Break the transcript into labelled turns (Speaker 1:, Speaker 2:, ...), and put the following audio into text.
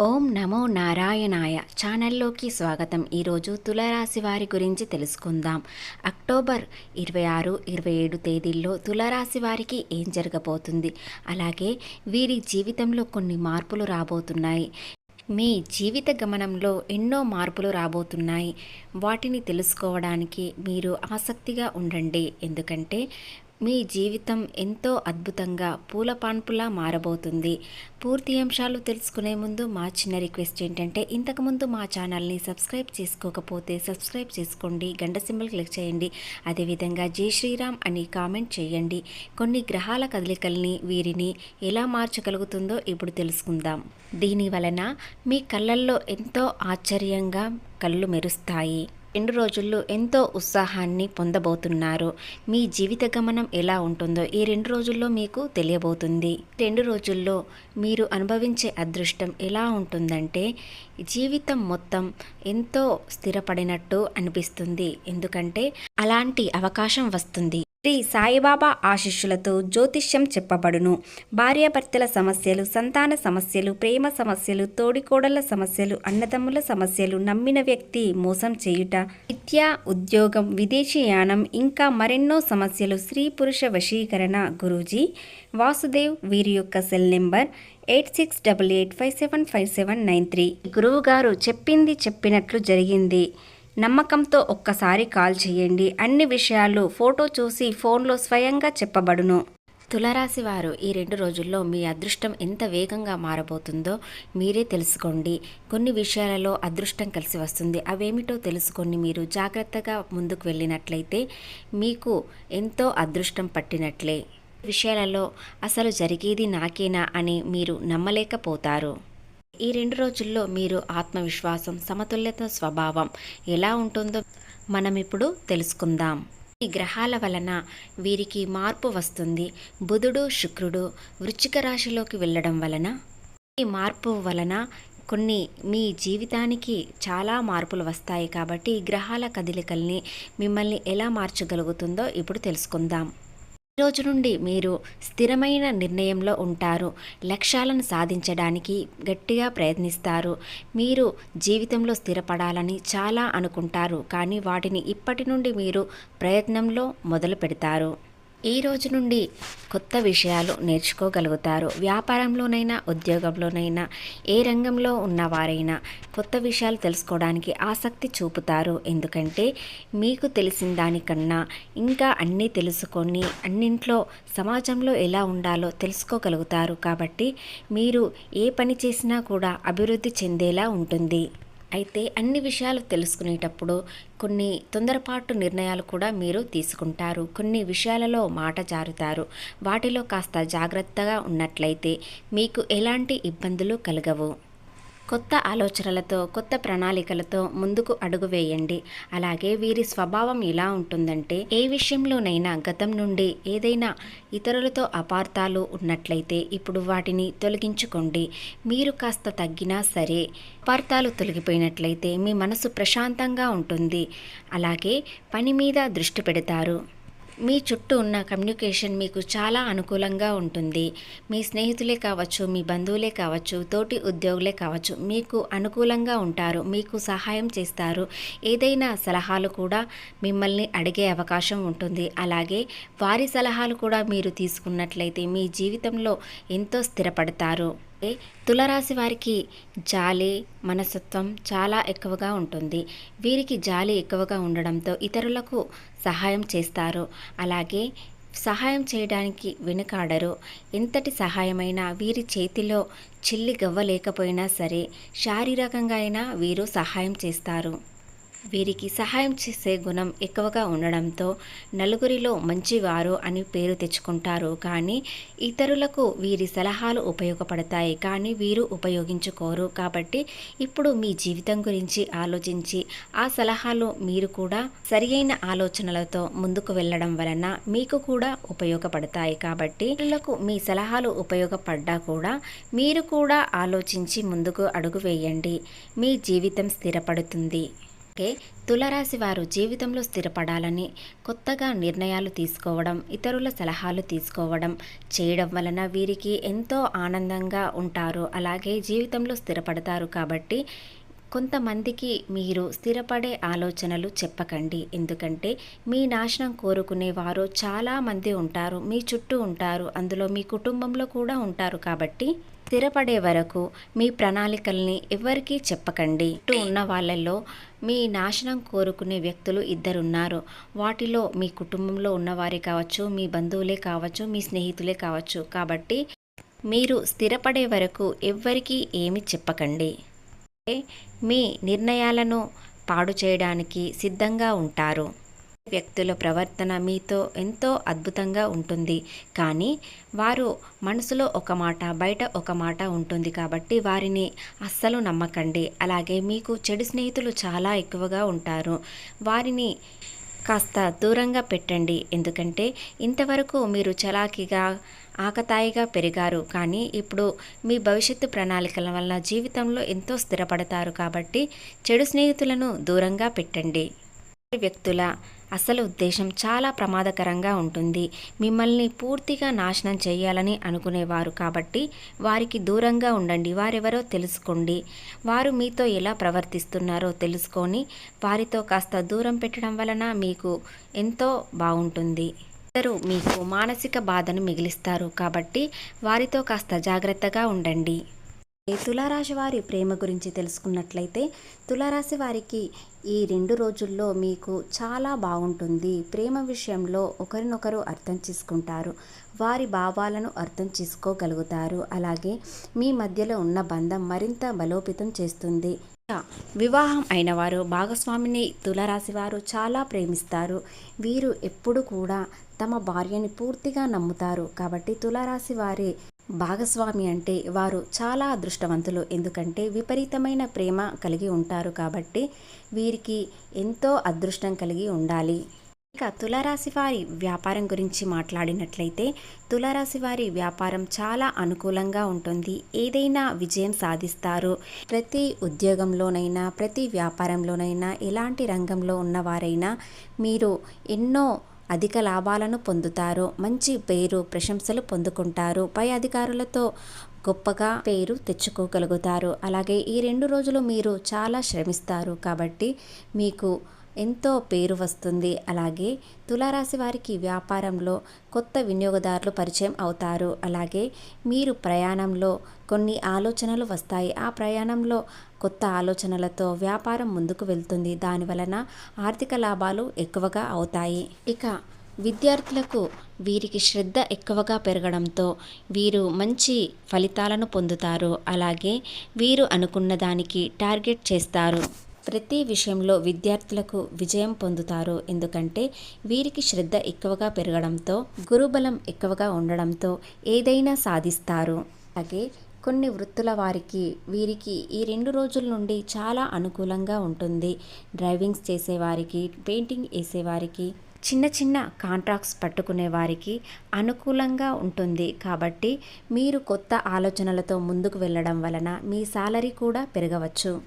Speaker 1: ఓం నమో నారాయణాయ ఛానల్లోకి స్వాగతం. ఈరోజు తులరాశి వారి గురించి తెలుసుకుందాం. అక్టోబర్ ఇరవై ఆరు ఇరవై ఏడు తేదీల్లో తులరాశి వారికి ఏం జరగబోతుంది? అలాగే వీరి జీవితంలో కొన్ని మార్పులు రాబోతున్నాయి. మీ జీవిత గమనంలో ఎన్నో మార్పులు రాబోతున్నాయి. వాటిని తెలుసుకోవడానికి మీరు ఆసక్తిగా ఉండండి. ఎందుకంటే మీ జీవితం ఎంతో అద్భుతంగా పూల పాన్పులా మారబోతుంది. పూర్తి అంశాలు తెలుసుకునే ముందు మా చిన్న రిక్వెస్ట్ ఏంటంటే ఇంతకుముందు మా ఛానల్ని సబ్స్క్రైబ్ చేసుకోకపోతే సబ్స్క్రైబ్ చేసుకోండి గంట సింబల్ క్లిక్ చేయండి. అదేవిధంగా జై శ్రీరామ్ అని కామెంట్ చేయండి. కొన్ని గ్రహాల కదలికల్ని వీరిని ఎలా మార్చగలుగుతుందో ఇప్పుడు తెలుసుకుందాం. దీని వలన మీ కళ్ళల్లో ఎంతో ఆశ్చర్యంగా కళ్ళు మెరుస్తాయి. రెండు రోజుల్లో ఎంతో ఉత్సాహాన్ని పొందబోతున్నారు. మీ జీవిత గమనం ఎలా ఉంటుందో ఈ రెండు రోజుల్లో మీకు తెలియబోతుంది. రెండు రోజుల్లో మీరు అనుభవించే అదృష్టం ఎలా ఉంటుందంటే జీవితం మొత్తం ఎంతో స్థిరపడినట్టు అనిపిస్తుంది. ఎందుకంటే అలాంటి అవకాశం వస్తుంది. శ్రీ సాయిబాబా ఆశిష్యులతో జ్యోతిష్యం చెప్పబడును. భార్యాభర్తల సమస్యలు సంతాన సమస్యలు ప్రేమ సమస్యలు తోడికోడళ్ళ సమస్యలు అన్నదమ్ముల సమస్యలు నమ్మిన వ్యక్తి మోసం చేయుట విద్య ఉద్యోగం విదేశీయానం ఇంకా మరెన్నో సమస్యలు స్త్రీ పురుష వశీకరణ గురూజీ. వాసుదేవ్ వీరి యొక్క cell number eight six double eight five seven five seven nine three. గురువుగారు చెప్పింది చెప్పినట్లు జరిగింది. నమ్మకంతో ఒక్కసారి కాల్ చేయండి. అన్ని విషయాలు ఫోటో చూసి ఫోన్లో స్వయంగా చెప్పబడును. తులరాశి వారు ఈ రెండు రోజుల్లో మీ అదృష్టం ఎంత వేగంగా మారబోతుందో మీరే తెలుసుకోండి. కొన్ని విషయాలలో అదృష్టం కలిసి వస్తుంది. అవేమిటో తెలుసుకొని మీరు జాగ్రత్తగా ముందుకు వెళ్ళినట్లయితే మీకు ఎంతో అదృష్టం పట్టినట్లే. విషయాలలో అసలు జరిగేది నాకేనా అని మీరు నమ్మలేకపోతారు. ఈ రెండు రోజుల్లో మీరు ఆత్మవిశ్వాసం సమతుల్యత స్వభావం ఎలా ఉంటుందో మనం ఇప్పుడు తెలుసుకుందాం. ఈ గ్రహాల వలన వీరికి మార్పు వస్తుంది. బుధుడు శుక్రుడు వృచ్చిక రాశిలోకి వెళ్ళడం వలన ఈ మార్పు వలన కొన్ని మీ జీవితానికి చాలా మార్పులు వస్తాయి కాబట్టి గ్రహాల కదలికల్ని మిమ్మల్ని ఎలా మార్చగలుగుతుందో ఇప్పుడు తెలుసుకుందాం. రోజు నుండి మీరు స్థిరమైన నిర్ణయంలో ఉంటారు. లక్ష్యాలను సాధించడానికి గట్టిగా ప్రయత్నిస్తారు. మీరు జీవితంలో స్థిరపడాలని చాలా అనుకుంటారు. కానీ వాటిని ఇప్పటి నుండి మీరు ప్రయత్నంలో మొదలు పెడతారు ఈ రోజు నుండి కొత్త విషయాలు నేర్చుకోగలుగుతారు. వ్యాపారంలోనైనా ఉద్యోగంలోనైనా ఏ రంగంలో ఉన్నవారైనా కొత్త విషయాలు తెలుసుకోవడానికి ఆసక్తి చూపుతారు. ఎందుకంటే మీకు తెలిసిన దానికన్నా ఇంకా అన్నీ తెలుసుకొని అన్నింట్లో సమాజంలో ఎలా ఉండాలో తెలుసుకోగలుగుతారు. కాబట్టి మీరు ఏ పని చేసినా కూడా అభివృద్ధి చెందేలా ఉంటుంది. అయితే అన్ని విషయాలు తెలుసుకునేటప్పుడు కొన్ని తొందరపాటు నిర్ణయాలు కూడా మీరు తీసుకుంటారు. కొన్ని విషయాలలో మాట జారుతారు. వాటిలో కాస్త జాగ్రత్తగా ఉన్నట్లయితే మీకు ఎలాంటి ఇబ్బందులు కలగవు. కొత్త ఆలోచనలతో కొత్త ప్రణాళికలతో ముందుకు అడుగు వేయండి. అలాగే వీరి స్వభావం ఎలా ఉంటుందంటే ఏ విషయంలోనైనా గతం నుండి ఏదైనా ఇతరులతో అపార్థాలు ఉన్నట్లయితే ఇప్పుడు వాటిని తొలగించుకోండి. మీరు కాస్త తగ్గినా సరే అపార్థాలు తొలగిపోయినట్లయితే మీ మనసు ప్రశాంతంగా ఉంటుంది. అలాగే పని మీద దృష్టి పెడతారు. మీ చుట్టూ ఉన్న కమ్యూనికేషన్ మీకు చాలా అనుకూలంగా ఉంటుంది. మీ స్నేహితులే కావచ్చు మీ బంధువులే కావచ్చు తోటి ఉద్యోగులే కావచ్చు మీకు అనుకూలంగా ఉంటారు మీకు సహాయం చేస్తారు. ఏదైనా సలహాలు కూడా మిమ్మల్ని అడిగే అవకాశం ఉంటుంది. అలాగే వారి సలహాలు కూడా మీరు తీసుకున్నట్లయితే మీ జీవితంలో ఎంతో స్థిరపడతారు. తులరాశి వారికి జాలి మనస్తత్వం చాలా ఎక్కువగా ఉంటుంది. వీరికి జాలి ఎక్కువగా ఉండడంతో ఇతరులకు సహాయం చేస్తారు. అలాగే సహాయం చేయడానికి వెనుకాడరు. ఎంతటి సహాయమైనా వీరి చేతిలో చిల్లి గవ్వ లేకపోయినా సరే శారీరకంగా అయినా వీరు సహాయం చేస్తారు. వీరికి సహాయం చేసే గుణం ఎక్కువగా ఉండడంతో నలుగురిలో మంచివారు అని పేరు తెచ్చుకుంటారు. కానీ ఇతరులకు వీరి సలహాలు ఉపయోగపడతాయి. కానీ వీరు ఉపయోగించుకోరు. కాబట్టి ఇప్పుడు మీ జీవితం గురించి ఆలోచించి ఆ సలహాలు మీరు కూడా సరియైన ఆలోచనలతో ముందుకు వెళ్ళడం వలన మీకు కూడా ఉపయోగపడతాయి. కాబట్టి ఇతరులకు మీ సలహాలు ఉపయోగపడ్డా కూడా మీరు కూడా ఆలోచించి ముందుకు అడుగు వేయండి. మీ జీవితం స్థిరపడుతుంది. అలాగే తులరాశి వారు జీవితంలో స్థిరపడాలని కొత్తగా నిర్ణయాలు తీసుకోవడం ఇతరుల సలహాలు తీసుకోవడం చేయడం వలన వీరికి ఎంతో ఆనందంగా ఉంటారు. అలాగే జీవితంలో స్థిరపడతారు కాబట్టి కొంతమందికి మీరు స్థిరపడే ఆలోచనలు చెప్పకండి. ఎందుకంటే మీ నాశనం కోరుకునే వారు చాలామంది ఉంటారు మీ చుట్టూ ఉంటారు అందులో మీ కుటుంబంలో కూడా ఉంటారు కాబట్టి స్థిరపడే వరకు మీ ప్రణాళికల్ని ఎవరికీ చెప్పకండి. చుట్టూ ఉన్న వాళ్ళల్లో మీ నాశనం కోరుకునే వ్యక్తులు ఇద్దరున్నారు. వాటిలో మీ కుటుంబంలో ఉన్నవారే కావచ్చు మీ బంధువులే కావచ్చు మీ స్నేహితులే కావచ్చు. కాబట్టి మీరు స్థిరపడే వరకు ఎవ్వరికీ ఏమి చెప్పకండి. మీ నిర్ణయాలను పాడు చేయడానికి సిద్ధంగా ఉంటారు. వ్యక్తుల ప్రవర్తన మీతో ఎంతో అద్భుతంగా ఉంటుంది. కానీ వారు మనసులో ఒక మాట బయట ఒక మాట ఉంటుంది కాబట్టి వారిని అస్సలు నమ్మకండి. అలాగే మీకు చెడు స్నేహితులు చాలా ఎక్కువగా ఉంటారు. వారిని కాస్త దూరంగా పెట్టండి. ఎందుకంటే ఇంతవరకు మీరు చలాకీగా ఆకతాయిగా పెరిగారు. కానీ ఇప్పుడు మీ భవిష్యత్తు ప్రణాళికల వల్ల జీవితంలో ఎంతో స్థిరపడతారు కాబట్టి చెడు స్నేహితులను దూరంగా పెట్టండి. వ్యక్తుల అసలు ఉద్దేశం చాలా ప్రమాదకరంగా ఉంటుంది. మిమ్మల్ని పూర్తిగా నాశనం చేయాలని అనుకునేవారు కాబట్టి వారికి దూరంగా ఉండండి. వారెవరో తెలుసుకోండి. వారు మీతో ఎలా ప్రవర్తిస్తున్నారో తెలుసుకొని వారితో కాస్త దూరం పెట్టడం వలన మీకు ఎంతో బాగుంటుంది. ఇద్దరు మీకు మానసిక బాధను మిగిలిస్తారు కాబట్టి వారితో కాస్త జాగ్రత్తగా ఉండండి. తులారాశి వారి ప్రేమ గురించి తెలుసుకున్నట్లయితే తులారాశి వారికి ఈ రెండు రోజుల్లో మీకు చాలా బాగుంటుంది. ప్రేమ విషయంలో ఒకరినొకరు అర్థం చేసుకుంటారు. వారి భావాలను అర్థం చేసుకోగలుగుతారు. అలాగే మీ మధ్యలో ఉన్న బంధం మరింత బలోపేతం చేస్తుంది. వివాహం అయిన వారు భాగస్వామిని తులరాశి వారు చాలా ప్రేమిస్తారు. వీరు ఎప్పుడు కూడా తమ భార్యని పూర్తిగా నమ్ముతారు. కాబట్టి తులారాశి వారి భాగస్వామి అంటే వారు చాలా అదృష్టవంతులు. ఎందుకంటే విపరీతమైన ప్రేమ కలిగి ఉంటారు కాబట్టి వీరికి ఎంతో అదృష్టం కలిగి ఉండాలి. ఇక తులారాశి వారి వ్యాపారం గురించి మాట్లాడినట్లయితే తులారాశి వారి వ్యాపారం చాలా అనుకూలంగా ఉంటుంది. ఏదైనా విజయం సాధిస్తారు. ప్రతి ఉద్యోగంలోనైనా ప్రతి వ్యాపారంలోనైనా ఎలాంటి రంగంలో ఉన్నవారైనా మీరు ఎన్నో అధిక లాభాలను పొందుతారు. మంచి పేరు ప్రశంసలు పొందుకుంటారు. పై అధికారులతో గొప్పగా పేరు తెచ్చుకోగలుగుతారు. అలాగే ఈ రెండు రోజులు మీరు చాలా శ్రమిస్తారు. కాబట్టి మీకు ఎంతో పేరు వస్తుంది. అలాగే తులారాశి వారికి వ్యాపారంలో కొత్త వినియోగదారులు పరిచయం అవుతారు. అలాగే మీరు ప్రయాణంలో కొన్ని ఆలోచనలు వస్తాయి. ఆ ప్రయాణంలో కొత్త ఆలోచనలతో వ్యాపారం ముందుకు వెళ్తుంది. దాని వలన ఆర్థిక లాభాలు ఎక్కువగా అవుతాయి. ఇక విద్యార్థులకు వీరికి శ్రద్ధ ఎక్కువగా పెరగడంతో వీరు మంచి ఫలితాలను పొందుతారు. అలాగే వీరు అనుకున్న దానికి టార్గెట్ చేస్తారు. ప్రతి విషయంలో విద్యార్థులకు విజయం పొందుతారు. ఎందుకంటే వీరికి శ్రద్ధ ఎక్కువగా పెరగడంతో గురుబలం ఎక్కువగా ఉండడంతో ఏదైనా సాధిస్తారు. అలాగే కొన్ని వృత్తుల వారికి వీరికి ఈ రెండు రోజుల నుండి చాలా అనుకూలంగా ఉంటుంది. డ్రైవింగ్స్ చేసేవారికి పెయింటింగ్ వేసేవారికి చిన్న చిన్న కాంట్రాక్ట్స్ పట్టుకునే వారికి అనుకూలంగా ఉంటుంది. కాబట్టి మీరు కొత్త ఆలోచనలతో ముందుకు వెళ్ళడం వలన మీ సాలరీ కూడా పెరగవచ్చు.